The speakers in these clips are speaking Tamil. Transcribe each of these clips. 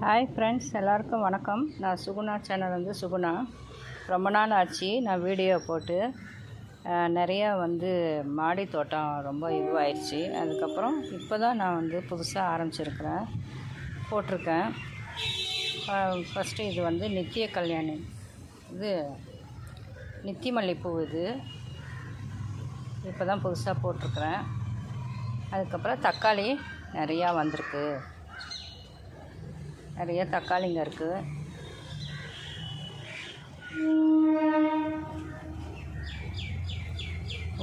ஹாய் ஃப்ரெண்ட்ஸ் எல்லாருக்கும் வணக்கம். நான் சுகுணா. சேனல் வந்து சுகுணா. ரொம்ப நாள் ஆச்சு. நான் வீடியோ போட்டு நிறையா வந்து மாடி தோட்டம் ரொம்ப இதுவாயிடுச்சு அதுக்கப்புறம் இப்போ தான் நான் வந்து புதுசாக ஆரம்பிச்சிருக்கிறேன். போட்டிருக்கேன். ஃபஸ்ட்டு இது வந்து நித்திய கல்யாணி. இது நித்தி மல்லிப்பூ இது. இப்போ தான் புதுசாக போட்டிருக்கிறேன். அதுக்கப்புறம் தக்காளி நிறையா வந்திருக்கு. நிறைய தக்காளிங்க இருக்குது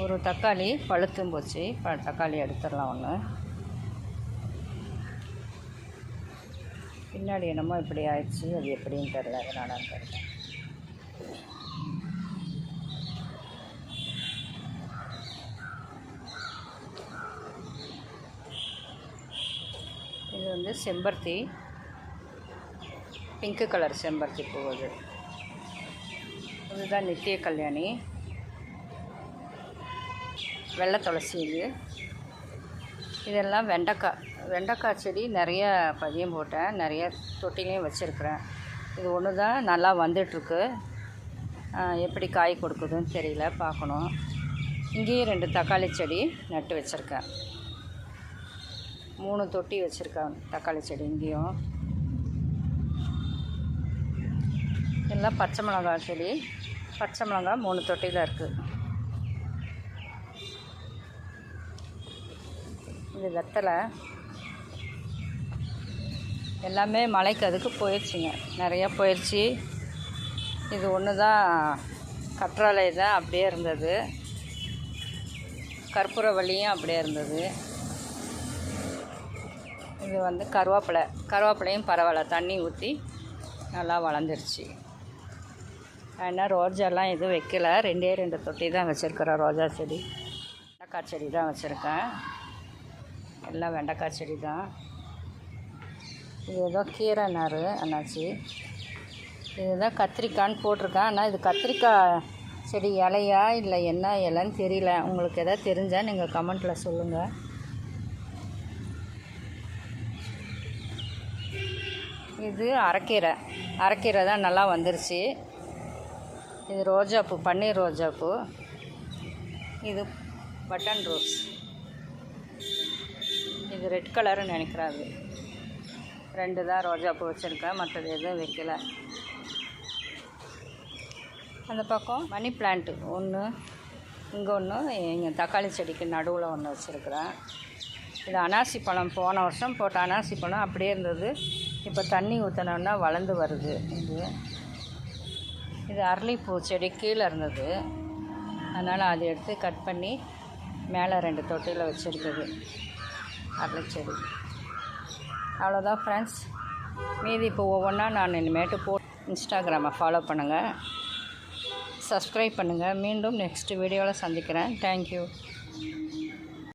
ஒரு தக்காளி பழுத்தும் போச்சு. ப தக்காளி எடுத்துடலாம் ஒன்று பின்னாடி என்னமோ இப்படி ஆயிடுச்சு. அது எப்படின்னு தெரில அதனால தெரில இது வந்து செம்பருத்தி. பிங்க்கு கலர் செம்பருத்தி பூ அது. இதுதான் நித்திய கல்யாணி. வெள்ளை துளசி இது. இதெல்லாம் வெண்டைக்காய். வெண்டைக்காய் செடி நிறைய பதியம் போட்டேன். நிறைய தொட்டிலையும் வச்சுருக்குறேன். இது ஒன்று தான் நல்லா வந்துட்டுருக்கு. எப்படி காய் கொடுக்குதுன்னு தெரியல. பார்க்கணும். இங்கேயும் ரெண்டு தக்காளி செடி நட்டு வச்சுருக்கேன். மூணு தொட்டி வச்சுருக்கேன் தக்காளி செடி இங்கேயும். எல்லாம் பச்சை மிளகாய் செடி. பச்சை மிளகாய் மூணு தொட்டியில் இருக்குது இது வெத்தலை. எல்லாமே மலைக்கு அதுக்கு போயிடுச்சுங்க நிறையா போயிடுச்சு இது ஒன்று தான் கற்றாழை தான் அப்படியே இருந்தது. கற்பூரவள்ளியும் அப்படியே இருந்தது. இது வந்து கருவேப்பிலை. கருவேப்பிலையும் பரவாயில்ல. தண்ணி ஊற்றி நல்லா வளர்ந்துருச்சு. ஆனால் ரோஜாலாம் எதுவும் வைக்கல. ரெண்டே ரெண்டு தொட்டி தான் வச்சுருக்கிறேன் ரோஜா செடி வெண்டைக்காய் செடி தான் வச்சுருக்கேன். எல்லாம் வெண்டைக்காய் செடி தான். இது ஏதோ கீரை நார் அண்ணாச்சி. இதுதான் கத்திரிக்காய்னு போட்டிருக்கேன். ஆனால் இது கத்திரிக்காய் செடி இலையா இல்லை என்ன இலைன்னு தெரியல. உங்களுக்கு எதாவது தெரிஞ்சால் நீங்கள் கமெண்ட்டில் சொல்லுங்கள் இது அரைக்கீரை. அரைக்கீரை தான் நல்லா வந்துருச்சு. இது ரோஜாப்பூ பன்னீர் ரோஜாப்பூ இது பட்டன் ரோஸ். இது ரெட் கலர்னு நினைக்கிறேன் அது. ரெண்டு தான் ரோஜாப்பூ வச்சுருக்கேன் மற்றது எதுவும் வைக்கல. அந்த பக்கம் மணி பிளான்ட்டு ஒன்று இங்கே ஒன்று எங்கள் தக்காளி செடிக்கு நடுவில் ஒன்று வச்சுருக்குறேன். இது அனாசி பழம் போன வருஷம் போட்ட அனாசி பழம் அப்படியே இருந்தது. இப்போ தண்ணி ஊற்றினோன்னா வளர்ந்து வருது இது. இது அரளிப்பூ செடி கீழே இருந்தது. அதனால் அதை எடுத்து கட் பண்ணி மேலே ரெண்டு தொட்டியில் வச்சுருக்குது. அரளி செடி அவ்வளோதான் ஃப்ரெண்ட்ஸ் மீதி இப்போ ஒவ்வொன்றா நான் இனிமேட்டு போ இன்ஸ்டாகிராமை ஃபாலோ பண்ணுங்கள் சப்ஸ்கிரைப் பண்ணுங்கள் மீண்டும் நெக்ஸ்ட் வீடியோவில் சந்திக்கிறேன். தேங்க்யூ